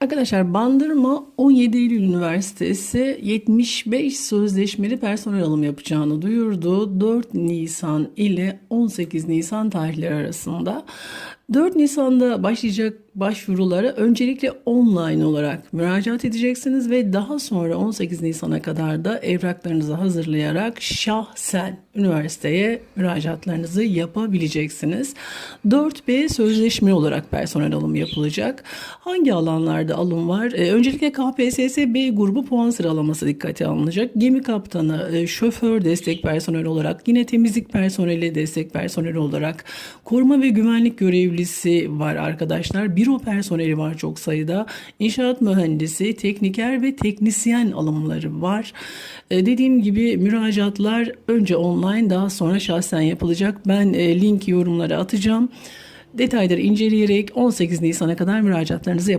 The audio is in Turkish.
Arkadaşlar Bandırma 17 Eylül Üniversitesi 75 sözleşmeli personel alım yapacağını duyurdu. 4 Nisan ile 18 Nisan tarihleri arasında. 4 Nisan'da başlayacak başvurulara öncelikle online olarak müracaat edeceksiniz ve daha sonra 18 Nisan'a kadar da evraklarınızı hazırlayarak şahsen üniversiteye müracaatlarınızı yapabileceksiniz. 4B sözleşme olarak personel alım yapılacak. Hangi alanlarda alım var? Ee, öncelikle KPSS B grubu puan sıralaması dikkate alınacak. Gemi kaptanı, e, şoför destek personeli olarak, yine temizlik personeli destek personeli olarak, koruma ve güvenlik görevlisi var arkadaşlar. Büro personeli var çok sayıda. İnşaat mühendisi, tekniker ve teknisyen alımları var. E, dediğim gibi müracaatlar önce online daha sonra şahsen yapılacak. Ben e, link yorumlara atacağım. Detayları inceleyerek 18 Nisan'a kadar müracaatlarınızı yapabilirsiniz.